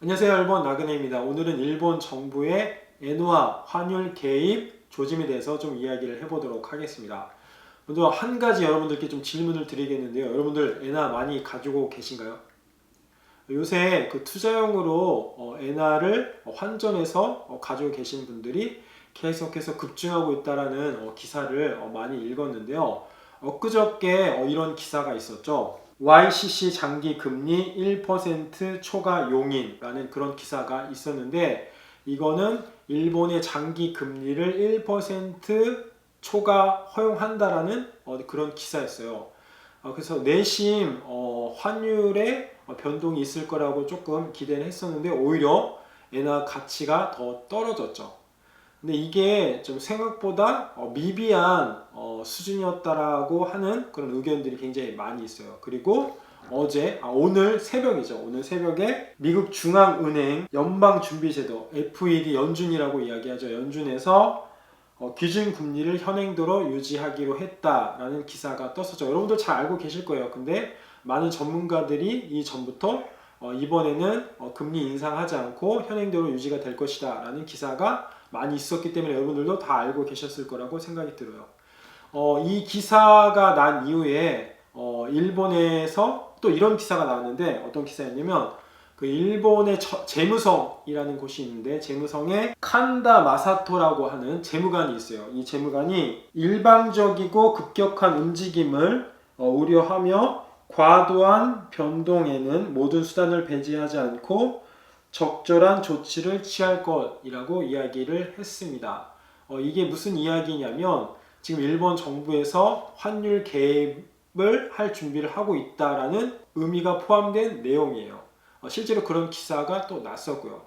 안녕하세요. 일본 나그네입니다. 오늘은 일본 정부의 엔화 환율 개입 조짐에 대해서 좀 이야기를 해보도록 하겠습니다. 먼저 한 가지 여러분들께 좀 질문을 드리겠는데요. 여러분들 엔화 많이 가지고 계신가요? 요새 그 투자용으로 어, 엔화를 환전해서 어, 가지고 계신 분들이 계속해서 급증하고 있다라는 어, 기사를 어, 많이 읽었는데요. 엊그저께 어, 이런 기사가 있었죠. YCC 장기 금리 1% 초과 용인라는 그런 기사가 있었는데 이거는 일본의 장기 금리를 1% 초과 허용한다라는 어, 그런 기사였어요. 어, 그래서 내심 어, 환율에 어, 변동이 있을 거라고 조금 기대를 했었는데 오히려 엔화 가치가 더 떨어졌죠. 근데 이게 좀 생각보다 어, 미비한 어, 수준이었다라고 하는 그런 의견들이 굉장히 많이 있어요. 그리고 어제 아, 오늘 새벽이죠. 오늘 새벽에 미국 중앙은행 연방준비제도 FED 연준이라고 이야기하죠. 연준에서 어, 기준 금리를 현행도로 유지하기로 했다라는 기사가 떴었죠. 여러분들 잘 알고 계실 거예요. 근데 많은 전문가들이 이 전부터 어, 이번에는 어, 금리 인상하지 않고 현행대로 유지가 될 것이다라는 기사가 많이 있었기 때문에 여러분들도 다 알고 계셨을 거라고 생각이 들어요. 어, 이 기사가 난 이후에 어, 일본에서 또 이런 기사가 나왔는데 어떤 기사였냐면 그 일본의 저- 재무성이라는 곳이 있는데 재무성에 칸다 마사토라고 하는 재무관이 있어요. 이 재무관이 일방적이고 급격한 움직임을 어, 우려하며 과도한 변동에는 모든 수단을 배제하지 않고 적절한 조치를 취할 것이라고 이야기를 했습니다. 어, 이게 무슨 이야기냐면 지금 일본 정부에서 환율 개입을 할 준비를 하고 있다라는 의미가 포함된 내용이에요. 어, 실제로 그런 기사가 또 났었고요.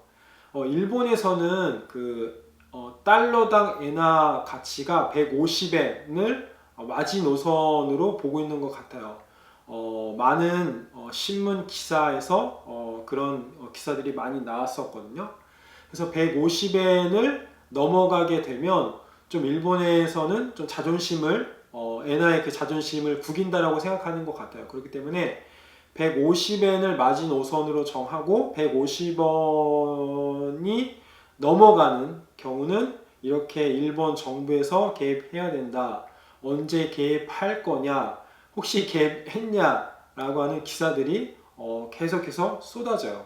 어, 일본에서는 그 어, 달러당 엔화 가치가 150엔을 마지노선으로 보고 있는 것 같아요. 어, 많은 어, 신문 기사에서 어, 그런 어, 기사들이 많이 나왔었거든요. 그래서 150엔을 넘어가게 되면 좀 일본에서는 좀 자존심을 어, 엔화의 그 자존심을 구긴다라고 생각하는 것 같아요. 그렇기 때문에 150엔을 마지노선으로 정하고 150원이 넘어가는 경우는 이렇게 일본 정부에서 개입해야 된다. 언제 개입할 거냐? 혹시 개입했냐라고 하는 기사들이 어, 계속해서 쏟아져요.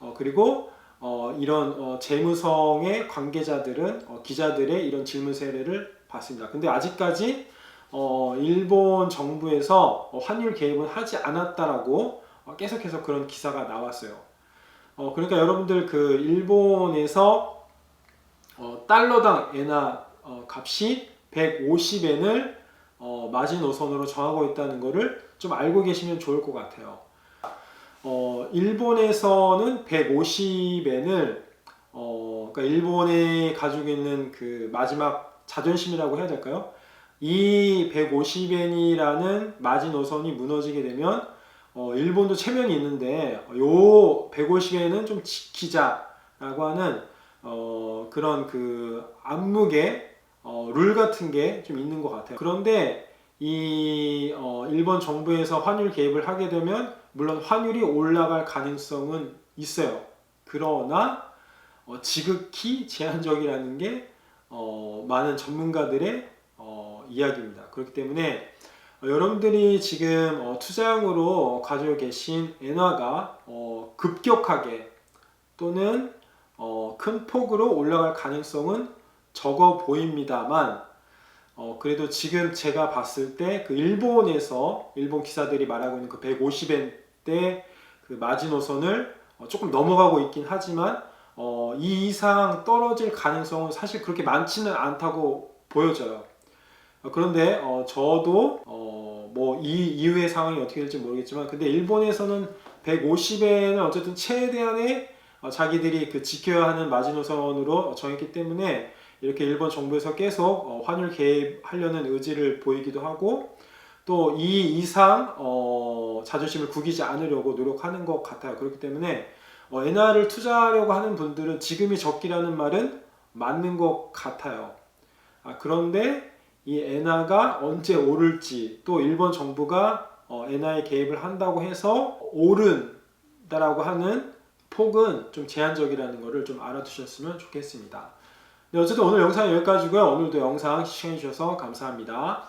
어, 그리고 어, 이런 어, 재무성의 관계자들은 어, 기자들의 이런 질문 세례를 봤습니다. 근데 아직까지 어, 일본 정부에서 어, 환율 개입은 하지 않았다라고 어, 계속해서 그런 기사가 나왔어요. 어, 그러니까 여러분들 그 일본에서 어, 달러당 엔화 어, 값이 150엔을 어, 마지노선으로 정하고 있다는 것을 좀 알고 계시면 좋을 것 같아요. 어, 일본에서는 150엔을 어, 그러니까 일본에 가지고 있는 그 마지막 자존심이라고 해야 될까요? 이 150엔이라는 마지노선이 무너지게 되면 어, 일본도 체면이 있는데 요 150엔은 좀 지키자라고 하는 어, 그런 그 암묵의 어, 룰 같은 게 좀 있는 것 같아요. 그런데 이 어, 일본 정부에서 환율 개입을 하게 되면 물론 환율이 올라갈 가능성은 있어요. 그러나 어, 지극히 제한적이라는 게 어, 많은 전문가들의 어, 이야기입니다. 그렇기 때문에 어, 여러분들이 지금 어, 투자용으로 가지고 계신 엔화가 어, 급격하게 또는 어, 큰 폭으로 올라갈 가능성은 적어 보입니다만 어, 그래도 지금 제가 봤을 때 그 일본에서 일본 기사들이 말하고 있는 그 150엔 대그 마지노선을 어, 조금 넘어가고 있긴 하지만 어, 이 이상 떨어질 가능성은 사실 그렇게 많지는 않다고 보여져요. 어, 그런데 어, 저도 어, 뭐 이 이후의 상황이 어떻게 될지 모르겠지만 근데 일본에서는 150엔은 어쨌든 최대한의 어, 자기들이 그 지켜야 하는 마지노선으로 정했기 때문에 이렇게 일본 정부에서 계속 어, 환율 개입하려는 의지를 보이기도 하고 또 이 이상 어, 자존심을 구기지 않으려고 노력하는 것 같아요. 그렇기 때문에 어, 엔화를 투자하려고 하는 분들은 지금이 적기라는 말은 맞는 것 같아요. 아, 그런데 이 엔화가 언제 오를지 또 일본 정부가 어, 엔화에 개입을 한다고 해서 오른다라고 하는 폭은 좀 제한적이라는 것을 좀 알아두셨으면 좋겠습니다. 네, 어쨌든 오늘 영상 여기까지고요. 오늘도 영상 시청해 주셔서 감사합니다.